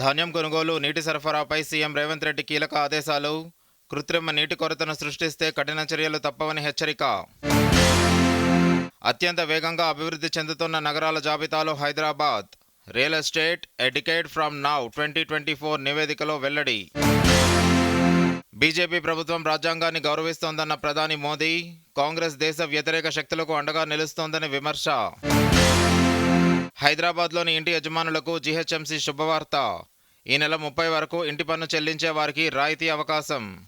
ధాన్యం కొనుగోలు నీటి సరఫరాపై సీఎం రేవంత్ రెడ్డి కీలక ఆదేశాలు. కృత్రిమ నీటి కొరతను సృష్టిస్తే కఠిన చర్యలు తప్పవని హెచ్చరిక. అత్యంత వేగంగా అభివృద్ధి చెందుతున్న నగరాల జాబితాలో హైదరాబాద్. రియల్ ఎస్టేట్ ఎడికేట్ from now twenty twenty four నివేదికలో వెల్లడి. బీజేపీ ప్రభుత్వం రాజ్యాంగాన్ని గౌరవిస్తోందన్న ప్రధాని మోదీ. కాంగ్రెస్ దేశ వ్యతిరేక శక్తులకు అండగా నిలుస్తోందని విమర్శ. హైదరాబాద్లోని ఇంటి యజమానులకు జీహెచ్ఎంసీ శుభవార్త. ఈ నెల ముప్పై వరకు ఇంటి పన్ను చెల్లించే వారికి రాయితీ అవకాశం.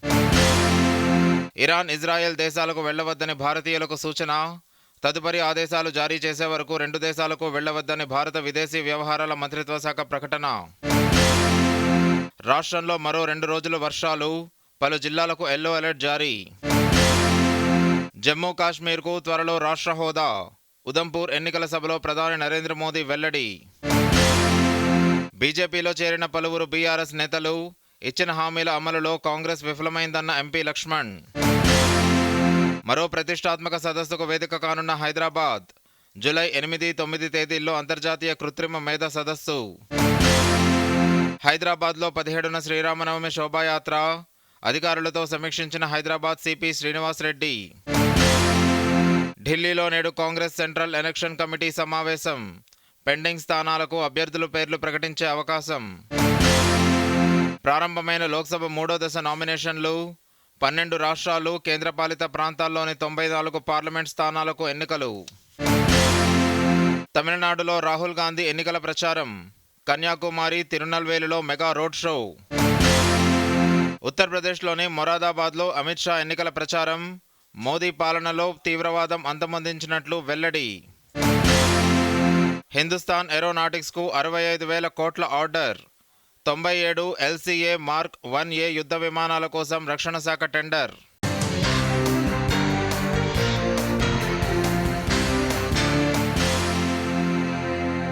ఇరాన్ ఇజ్రాయెల్ దేశాలకు వెళ్ళవద్దని భారతీయులకు సూచన. తదుపరి ఆదేశాలు జారీ చేసే వరకు రెండు దేశాలకు వెళ్ళవద్దని భారత విదేశీ వ్యవహారాల మంత్రిత్వ శాఖ ప్రకటన. రాష్ట్రంలో మరో రెండు రోజులు వర్షాలు. పలు జిల్లాలకు ఎల్లో అలర్ట్ జారీ. జమ్మూ కాశ్మీర్కు త్వరలో రాష్ట్ర హోదా. ఉదంపూర్ ఎన్నికల సభలో ప్రధాని నరేంద్ర మోదీ వెల్లడి. బీజేపీలో చేరిన పలువురు బీఆర్ఎస్ నేతలు ఇచ్చిన హామీల అమలులో కాంగ్రెస్ విఫలమైందన్న ఎంపీ లక్ష్మణ్. మరో ప్రతిష్టాత్మక సదస్సుకు వేదిక కానున్న హైదరాబాద్ జూలై ఎనిమిది తొమ్మిది తేదీల్లో అంతర్జాతీయ కృత్రిమ మేధ సదస్సు. హైదరాబాద్లో పదిహేడున శ్రీరామనవమి శోభాయాత్ర అధికారులతో సమీక్షించిన హైదరాబాద్ సిపి శ్రీనివాస్ రెడ్డి. ఢిల్లీలో నేడు కాంగ్రెస్ సెంట్రల్ ఎలక్షన్ కమిటీ సమావేశం. పెండింగ్ స్థానాలకు అభ్యర్థుల పేర్లు ప్రకటించే అవకాశం. ప్రారంభమైన లోక్సభ మూడో దశ నామినేషన్లు పన్నెండు రాష్ట్రాలు కేంద్రపాలిత ప్రాంతాల్లోని తొంభై నాలుగు పార్లమెంట్ స్థానాలకు ఎన్నికలు. తమిళనాడులో రాహుల్ గాంధీ ఎన్నికల ప్రచారం. కన్యాకుమారి తిరునల్వేలిలో మెగా రోడ్ షో. ఉత్తరప్రదేశ్లోని మొరాదాబాద్లో అమిత్ షా ఎన్నికల ప్రచారం. మోదీ పాలనలో తీవ్రవాదం అంతమొందించినట్లు వెల్లడి. హిందుస్థాన్ ఏరోనాటిక్స్కు అరవై ఐదు వేల కోట్ల ఆర్డర్. తొంభై ఏడు ఎల్సీఏ మార్క్ వన్ ఏ యుద్ధ విమానాల కోసం రక్షణ శాఖ టెండర్.